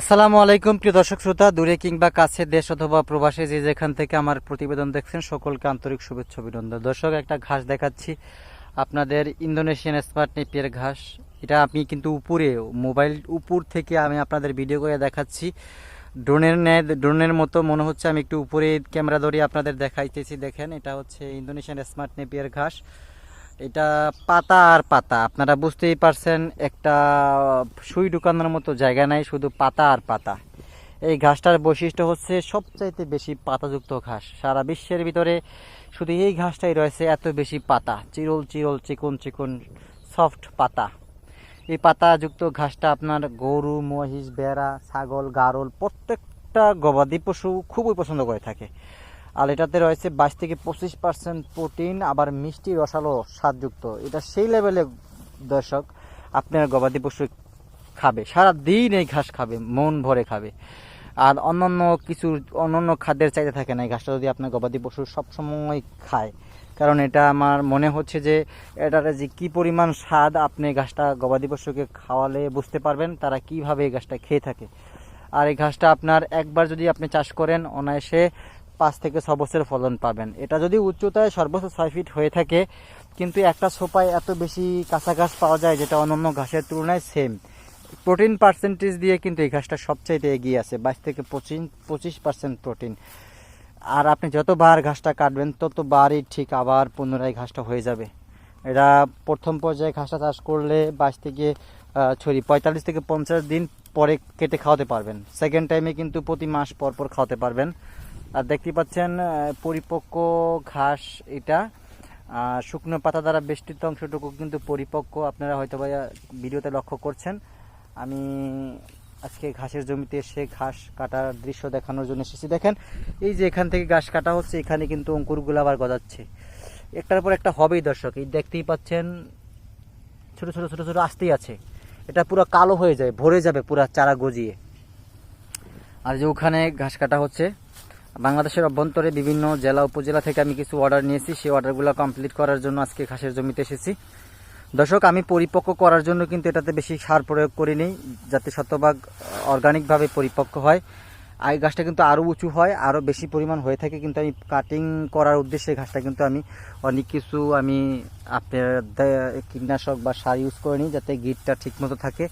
আসসালামু আলাইকুম, প্রিয় দর্শক শ্রোতা। দূরে কিংবা কাছে দেশ অথবা প্রবাসে যে যেখান থেকে আমার প্রতিবেদন দেখছেন, সকলকে আন্তরিক শুভেচ্ছা অভিনন্দন। দর্শক, একটা ঘাস দেখাচ্ছি। আপনাদের ইন্দোনেশিয়ান স্মার্ট নেপিয়ার ঘাস। এটা আমি কিন্তু উপরে, মোবাইল উপর থেকে আমি আপনাদের ভিডিও করে দেখাচ্ছি। ড্রোনের ন্যায়, ড্রোনের মতো মনে হচ্ছে আমি একটু উপরে ক্যামেরা ধরিয়ে আপনাদের দেখাইতেছি। দেখেন, এটা হচ্ছে ইন্দোনেশিয়ান স্মার্ট নেপিয়ার ঘাস। এটা পাতা আর পাতা, আপনারা বুঝতেই পারছেন, একটা সুই ঢুকানোর মতো জায়গা নাই, শুধু পাতা আর পাতা। এই ঘাসটার বৈশিষ্ট্য হচ্ছে সবচাইতে বেশি পাতাযুক্ত ঘাস। সারা বিশ্বের ভিতরে শুধু এই ঘাসটাই রয়েছে এত বেশি পাতা, চিরল চিরল, চিকন চিকন, সফট পাতা। এই পাতাযুক্ত ঘাসটা আপনার গরু, মহিষ বেড়া ছাগল, গারল, প্রত্যেকটা গবাদি পশু খুবই পছন্দ করে থাকে। আর এটাতে রয়েছে বাইশ থেকে পঁচিশ পার্সেন্ট প্রোটিন, আবার মিষ্টি রসালো স্বাদযুক্ত। এটা সেই লেভেলে দর্শক আপনার গবাদি পশু খাবে সারা দিন এই ঘাস খাবে, মন ভরে খাবে। আর অন্যান্য কিছু, অন্যান্য খাদ্যের চাইতে থাকে না এই ঘাসটা যদি আপনার গবাদি পশু সবসময় খায়। কারণ এটা আমার মনে হচ্ছে যে এটার যে কি পরিমাণ স্বাদ আপনি ঘাসটা গবাদি পশুকে খাওয়ালে বুঝতে পারবেন তারা কীভাবে এই ঘাসটা খেয়ে থাকে। আর এই ঘাসটা আপনার একবার যদি আপনি চাষ করেন, অনায়াসে পাঁচ থেকে ছ বছর ফলন পাবেন। এটা যদি উচ্চতায় সর্বোচ্চ ছয় ফিট হয়ে থাকে, কিন্তু একটা সোপায় এত বেশি কাঁচা ঘাস পাওয়া যায় যেটা অন্যান্য ঘাসের তুলনায় সেম প্রোটিন পার্সেন্টেজ দিয়ে কিন্তু এই ঘাসটা সবচাইতে এগিয়ে আছে, বাইশ থেকে পঁচিশ পঁচিশ পার্সেন্ট প্রোটিন আর আপনি যতবার ঘাসটা কাটবেন ততবারই ঠিক আবার পুনরায় ঘাসটা হয়ে যাবে। এটা প্রথম পর্যায়ে ঘাসটা চাষ করলে বাইশ থেকে সরি, পঁয়তাল্লিশ থেকে পঞ্চাশ দিন পরে কেটে খাওয়াতে পারবেন। সেকেন্ড টাইমে কিন্তু প্রতি মাস পর পর খাওয়াতে পারবেন। আর দেখতে পাচ্ছেন পরিপক্ক ঘাস এটা। শুকনো পাতা দ্বারা বেষ্টিত অংশটুকু কিন্তু পরিপক্ক। আপনারা হয়তো বা ভিডিওতে লক্ষ্য করছেন, আমি আজকে ঘাসের জমিতে এসে ঘাস কাটার দৃশ্য দেখানোর জন্য এসেছি। দেখেন, এই যে এখান থেকে ঘাস কাটা হচ্ছে, এখানে কিন্তু অঙ্কুরগুলো আবার গজাচ্ছে। একটার পর একটা হবেই দর্শক, এই দেখতেই পাচ্ছেন, ছোট ছোট ছোট ছোট আসতেই আছে। এটা পুরো কালো হয়ে যায়, ভরে যাবে পুরো চারা গজিয়ে। আর যে ওখানে ঘাস কাটা হচ্ছে বাংলাদেশের অভ্যন্তরে বিভিন্ন জেলা, উপজেলা থেকে আমি কিছু অর্ডার নিয়েছি। সেই অর্ডারগুলো কমপ্লিট করার জন্য আজকে ঘাসের জমিতে এসেছি। দর্শক, আমি পরিপক্ক করার জন্য কিন্তু এটাতে বেশি সার প্রয়োগ করিনি, যাতে শতভাগ অর্গানিকভাবে পরিপক্ক হয়। এই গাছটা কিন্তু আরও উঁচু হয় আরও বেশি পরিমাণ হয়ে থাকে, কিন্তু আমি কাটিং করার উদ্দেশ্যে ঘাসটা কিন্তু আমি অনেক কিছু আমি আপনার কীটনাশক বা সার ইউজ করে নিই যাতে গিটটা ঠিকমতো থাকে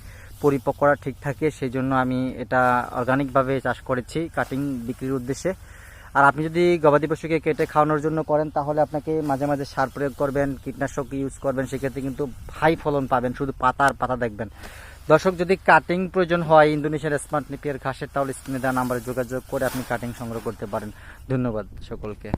পরিপক্করা ঠিক থাকে সেই জন্য আমি এটা অর্গানিকভাবে চাষ করেছি কাটিং বিক্রির উদ্দেশ্যে। আর আপনি যদি গবাদি পশুকে কেটে খাওয়ানোর জন্য করেন, তাহলে আপনাকে মাঝে মাঝে সার প্রয়োগ করবেন, কীটনাশক ইউজ করবেন, সেক্ষেত্রে কিন্তু হাই ফলন পাবেন, শুধু পাতা আর পাতা দেখবেন। দর্শক, যদি কাটিং প্রয়োজন হয় ইন্দোনেশিয়ার স্মার্ট নিপিয়ার ঘাসের, তাহলে স্ক্রিনে দেওয়া নাম্বারে যোগাযোগ করে আপনি কাটিং সংগ্রহ করতে পারেন। ধন্যবাদ সকলকে।